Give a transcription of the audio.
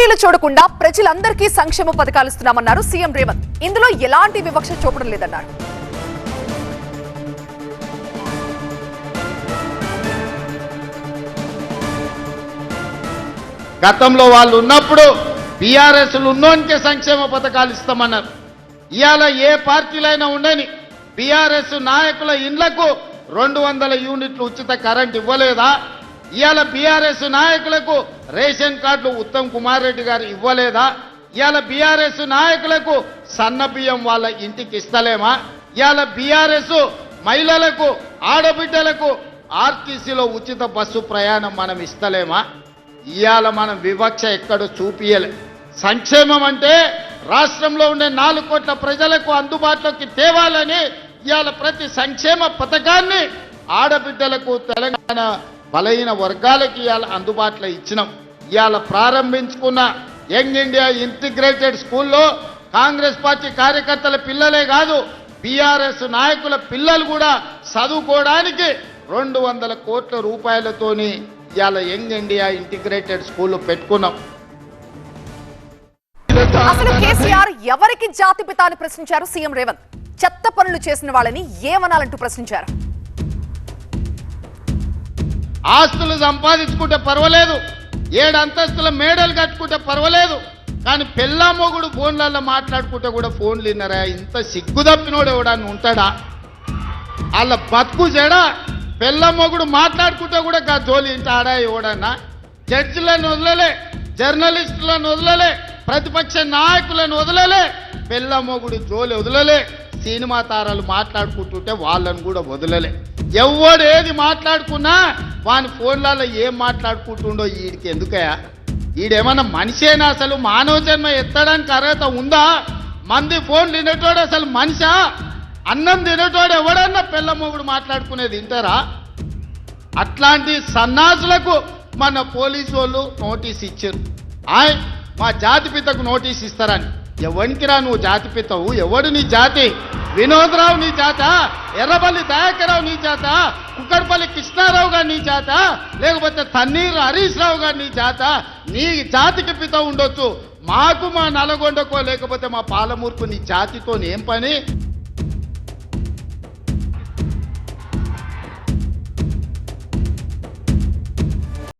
పార్టీలు చూడకుండా ప్రజలందరికీ సంక్షేమ పథకాలు ఇస్తున్నామన్నారు సీఎం రేవంత్. ఇందులో ఎలాంటి వివక్ష చూపడం లేదన్నారు. గతంలో వాళ్ళు ఉన్నప్పుడు బీఆర్ఎస్ ఉన్నోనికే సంక్షేమ పథకాలు ఇస్తామన్నారు. ఇవాళ ఏ పార్టీలైనా ఉండని బీఆర్ఎస్ నాయకుల ఇండ్లకు రెండు వందల యూనిట్లు ఉచిత కరెంట్ ఇవ్వలేదా? ఇవాళ బీఆర్ఎస్ నాయకులకు రేషన్ కార్డులు ఉత్తమ్ కుమార్ రెడ్డి గారు ఇవ్వలేదా? ఇవాళ బీఆర్ఎస్ నాయకులకు సన్న బియ్యం వాళ్ళ ఇంటికి ఇస్తలేమా? ఇవాళ బీఆర్ఎస్ మహిళలకు ఆడబిడ్డలకు ఆర్టీసీలో ఉచిత బస్సు ప్రయాణం మనం ఇస్తలేమా? ఇవాళ మనం వివక్ష ఎక్కడ చూపియలే. సంక్షేమం అంటే రాష్ట్రంలో ఉండే నాలుగు కోట్ల ప్రజలకు అందుబాటులోకి తేవాలని ఇవాళ ప్రతి సంక్షేమ పథకాన్ని ఆడబిడ్డలకు తెలంగాణ బలహీన వర్గాలకి ఇవాళ అందుబాటులో ఇచ్చినాం. ఇవాళ ప్రారంభించుకున్న యంగ్ ఇండియా ఇంటిగ్రేటెడ్ స్కూల్లో కాంగ్రెస్ పార్టీ కార్యకర్తల పిల్లలే కాదు బీఆర్ఎస్ నాయకుల పిల్లలు కూడా చదువుకోవడానికి రెండు వందల కోట్ల రూపాయలతోని ఇవాళ యంగ్ ఇండియా ఇంటిగ్రేటెడ్ స్కూల్ పెట్టుకున్నాం. అసలు కేసీఆర్ ఎవరికి జాతి పితాన్ని అని ప్రశ్నించారు? సీఎం రేవంత్. చెత్త పనులు చేసిన వాళ్ళని ఏమనాలంటూ ప్రశ్నించారు? ఆస్తులు సంపాదించుకుంటే పర్వాలేదు. ఏడు అంతస్తుల మేడలు కట్టుకుంటే పర్వాలేదు. కానీ పెళ్ళామొగుడు ఫోన్లలో మాట్లాడుకుంటే కూడా ఫోన్లు విన్నారా ఇంత సిగ్గు తప్పినోడు ఎవడని ఉంటాడా? వాళ్ళ బతుకు చెడ పెళ్ళమ్మగుడు మాట్లాడుకుంటే కూడా గా జోలి ఇంత ఆడా ఎవడన్నా? జడ్జిలను వదలలే జర్నలిస్టులను వదలలే ప్రతిపక్ష నాయకులను వదలలే పెళ్ళమ్మగుడు జోలి వదలలే సినిమా తారాలు మాట్లాడుకుంటుంటే వాళ్ళని కూడా వదలలే. ఎవడు ఏది మాట్లాడుకున్నా వాని ఫోన్లలో ఏం మాట్లాడుకుంటుండో వీడికి ఎందుకయా వీడేమన్నా మనిషేనా అసలు? మానవ జన్మ ఎత్తడానికి అర్హత ఉందా? మంది ఫోన్ తినేటోడు అసలు మనిషా? అన్నం తినేటోడు ఎవడన్నా పిల్లమ్మగుడు మాట్లాడుకునేది వింటారా అట్లాంటి సన్నాసులకు మన పోలీసు వాళ్ళు నోటీస్ ఇచ్చారు. ఆయ్ మా జాతిపితకు నోటీస్ ఇస్తారని. ఎవరికి రా నువ్వు జాతిపితవు ఎవడు నీ జాతి? వినోదరావు నీ జాత? ఎర్రబల్లి దయాకరావు నీ జాత? కుక్కడపల్లి కృష్ణారావు గారు నీ జాత? లేకపోతే తన్నీరు హరీష్ రావు గారు నీ జాత? నీ జాతికి పిత ఉండొచ్చు. మాకు మా నల్గొండకో లేకపోతే మా పాలమూర్పు నీ జాతితో ఏం పని?